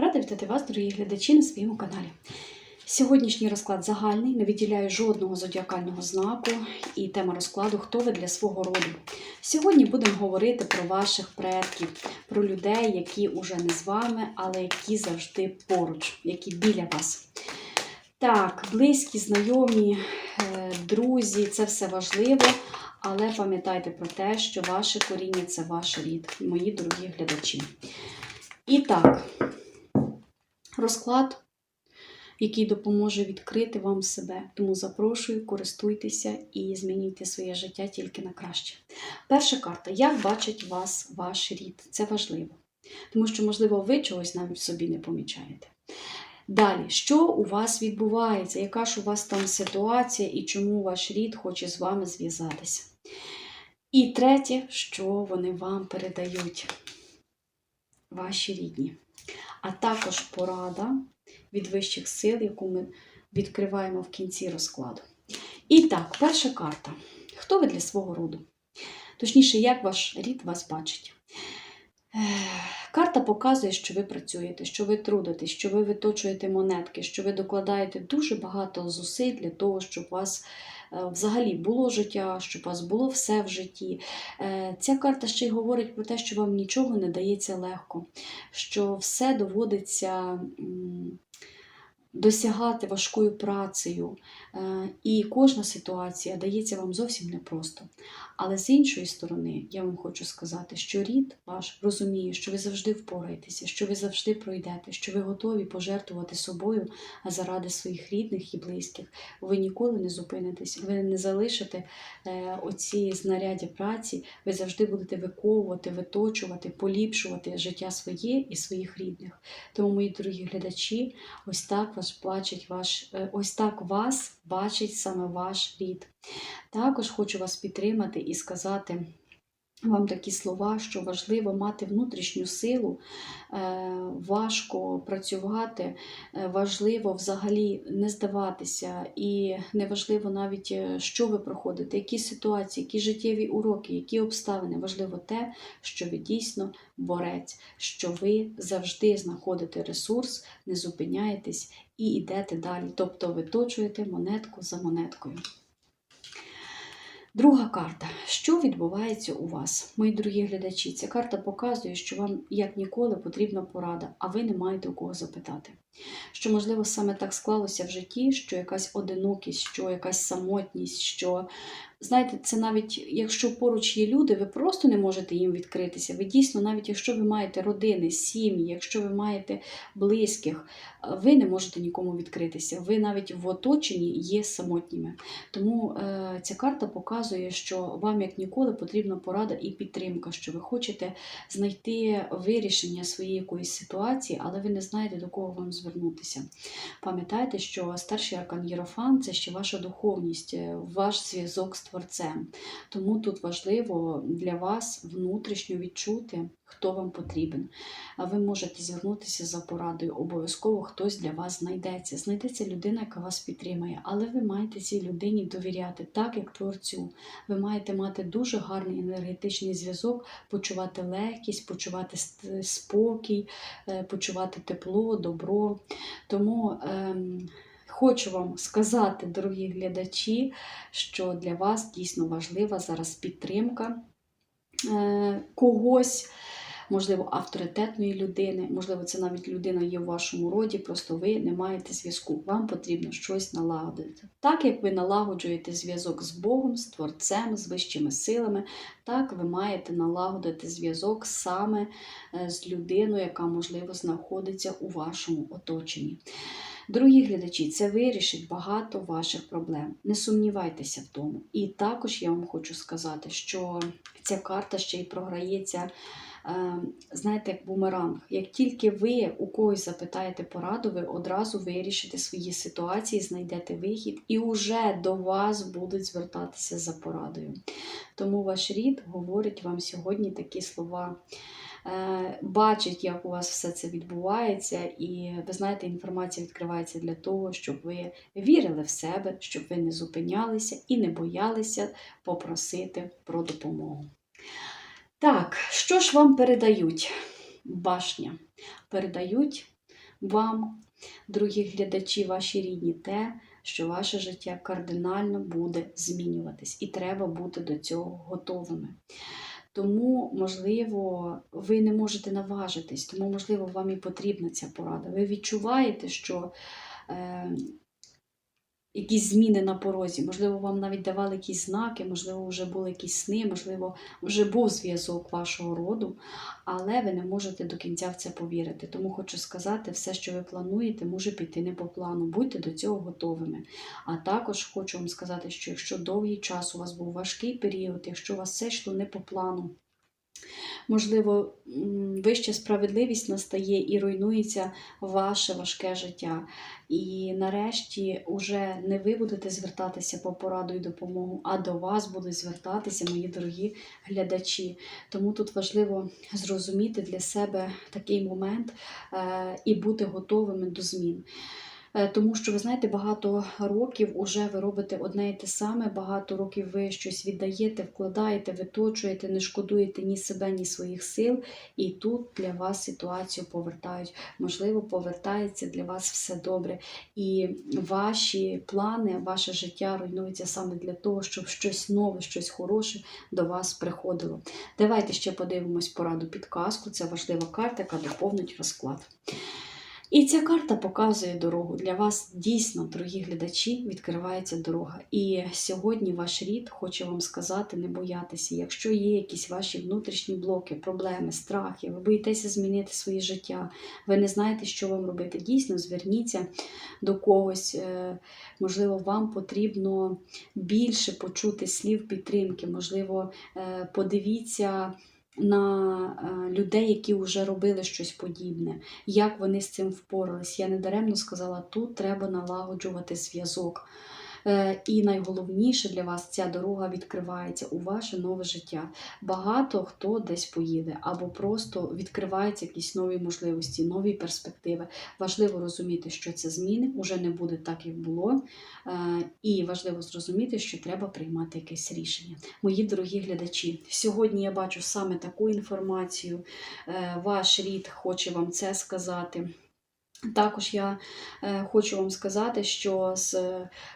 Рада вітати вас, дорогі глядачі, на своєму каналі. Сьогоднішній розклад загальний, не виділяю жодного зодіакального знаку і тема розкладу Хто ви для свого роду. Сьогодні будемо говорити про ваших предків, про людей, які уже не з вами, але які завжди поруч, які біля вас. Так, близькі, знайомі, е, друзі, це все важливо, але пам'ятайте про те, що ваше коріння це ваш рід, мої дорогі глядачі. І так, розклад, який допоможе відкрити вам себе. Тому запрошую, користуйтеся і змінюйте своє життя тільки на краще. Перша карта. Як бачить вас ваш рід? Це важливо. Тому що, можливо, ви чогось навіть собі не помічаєте. Далі, що у вас відбувається? Яка ж у вас там ситуація і чому ваш рід хоче з вами зв'язатися? І третє, що вони вам передають, ваші рідні. А також порада від вищих сил, яку ми відкриваємо в кінці розкладу. І так, перша карта. Хто ви для свого роду? Точніше, як ваш рід вас бачить? Карта показує, що ви працюєте, що ви трудитесь, що ви виточуєте монетки, що ви докладаєте дуже багато зусиль для того, щоб у вас е, взагалі було життя, щоб у вас було все в житті. Е, Ця карта ще й говорить про те, що вам нічого не дається легко, що все доводиться досягати важкою працею. Е, І кожна ситуація дається вам зовсім непросто. Але з іншої сторони, я вам хочу сказати, що рід ваш розуміє, що ви завжди впораєтеся, що ви завжди пройдете, що ви готові пожертвувати собою заради своїх рідних і близьких. Ви ніколи не зупинитесь, ви не залишите е, оці знаряддя праці, ви завжди будете виковувати, виточувати, поліпшувати життя своє і своїх рідних. Тому, мої дорогі глядачі, ось так вас бачить ваш, е, ось так вас бачить саме ваш рід. Також хочу вас підтримати і сказати вам такі слова, що важливо мати внутрішню силу, е, важко працювати, е, важливо взагалі не здаватися, і неважливо навіть, е, що ви проходите, які ситуації, які життєві уроки, які обставини. Важливо те, що ви дійсно борець, що ви завжди знаходите ресурс, не зупиняєтесь і йдете далі. Тобто виточуєте монетку за монеткою. Друга карта. Що відбувається у вас, мої дорогі глядачі? Ця карта показує, що вам як ніколи потрібна порада, а ви не маєте у кого запитати. Що, можливо, саме так склалося в житті, що якась одинокість, що якась самотність, що, знаєте, це навіть якщо поруч є люди, ви просто не можете їм відкритися. Ви дійсно, навіть якщо ви маєте родини, сім'ї, якщо ви маєте близьких, ви не можете нікому відкритися. Ви навіть в оточенні є самотніми. Тому е, ця карта показує, що вам як ніколи потрібна порада і підтримка, що ви хочете знайти вирішення своєї якоїсь ситуації, але ви не знаєте, до кого вам звернутися. Пам'ятайте, що старший аркан Єрофан це ще ваша духовність, е, ваш зв'язок з Творцем. Тому тут важливо для вас внутрішньо відчути, хто вам потрібен. А ви можете звернутися за порадою. Обов'язково хтось для вас знайдеться. Знайдеться людина, яка вас підтримає, але ви маєте цій людині довіряти, так як творцю. Ви маєте мати дуже гарний енергетичний зв'язок, почувати легкість, почувати спокій, е, почувати тепло, добро. Тому ем, хочу вам сказати, дорогі глядачі, що для вас дійсно важлива зараз підтримка е, когось. Можливо, авторитетної людини, можливо, це навіть людина є в вашому роді, просто ви не маєте зв'язку. Вам потрібно щось налагодити. Так як ви налагоджуєте зв'язок з Богом, з Творцем, з вищими силами, так ви маєте налагодити зв'язок саме е, з людиною, яка, можливо, знаходиться у вашому оточенні. Дорогі глядачі, це вирішить багато ваших проблем. Не сумнівайтеся в тому. І також я вам хочу сказати, що ця карта ще й програється. Е, Знаєте, як бумеранг. Як тільки ви у когось запитаєте пораду, ви одразу вирішите свої ситуації, знайдете вихід, і вже до вас будуть звертатися за порадою. Тому ваш рід говорить вам сьогодні такі слова. Е, Бачить, як у вас все це відбувається, і ви знаєте, інформація відкривається для того, щоб ви вірили в себе, щоб ви не зупинялися і не боялися попросити про допомогу. Так, що ж вам передають? Башня. Передають вам, дорогі глядачі, ваші рідні, те, що ваше життя кардинально буде змінюватись, і треба бути до цього готовими. Тому, можливо, ви не можете наважитись, тому, можливо, вам і потрібна ця порада. Ви відчуваєте, що е, якісь зміни на порозі, можливо, вам навіть давали якісь знаки, можливо, вже були якісь сни, можливо, вже був зв'язок вашого роду, але ви не можете до кінця в це повірити. Тому хочу сказати, все, що ви плануєте, може піти не по плану. Будьте до цього готовими. А також хочу вам сказати, що якщо довгий час у вас був важкий період, якщо у вас все йшло не по плану, можливо, вища справедливість настає і руйнується ваше важке життя. І нарешті уже не ви будете звертатися по пораду і допомогу, а до вас будуть звертатися мої дорогі глядачі. Тому тут важливо зрозуміти для себе такий момент е, і бути готовими до змін. Е, Тому що ви знаєте, багато років уже ви робите одне і те саме, багато років ви щось віддаєте, вкладаєте, виточуєте, не шкодуєте ні себе, ні своїх сил, і тут для вас ситуацію повертають. Можливо, повертається для вас все добре. І ваші плани, ваше життя руйнується саме для того, щоб щось нове, щось хороше до вас приходило. Давайте ще подивимось пораду підказку. Це важлива карта, яка доповнить розклад. І ця карта показує дорогу. Для вас дійсно, дорогі глядачі, відкривається дорога. І сьогодні ваш рід хоче вам сказати, не боятися. Якщо є якісь ваші внутрішні блоки, проблеми, страхи, ви боїтеся змінити своє життя, ви не знаєте, що вам робити. Дійсно, зверніться до когось. Е, Можливо, вам потрібно більше почути слів підтримки. Можливо, е, подивіться на е, людей, які вже робили щось подібне, як вони з цим впорались. Я недаремно сказала, тут треба налагоджувати зв'язок. Е, І найголовніше для вас ця дорога відкривається у ваше нове життя. Багато хто десь поїде, або просто відкриваються якісь нові можливості, нові перспективи. Важливо розуміти, що це зміни, уже не буде так, як було. Е, І важливо зрозуміти, що треба приймати якесь рішення. Мої дорогі глядачі, сьогодні я бачу саме таку інформацію. Е, Ваш рід хоче вам це сказати. Також я е, хочу вам сказати, що з,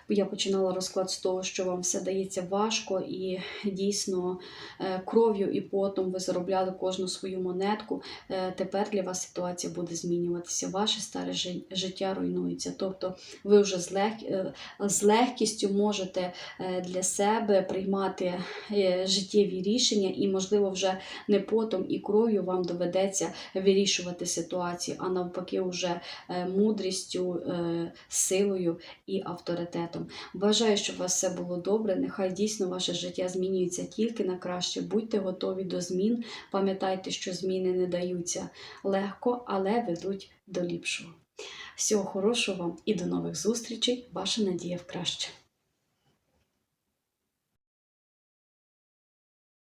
я починала розклад з того, що вам все дається важко, і дійсно е, кров'ю і потом ви заробляли кожну свою монетку. Е, тепер для вас ситуація буде змінюватися. Ваше старе жи- життя руйнується. Тобто ви вже з, лег, е, з легкістю можете е, для себе приймати е, життєві рішення, і, можливо, вже не потом і кров'ю вам доведеться вирішувати ситуацію, а навпаки, вже е, мудрістю, е, силою і авторитетом. Бажаю, щоб у вас все було добре. Нехай дійсно ваше життя змінюється тільки на краще. Будьте готові до змін. Пам'ятайте, що зміни не даються легко, але ведуть до ліпшого. Всього хорошого вам і до нових зустрічей. Ваша надія в краще.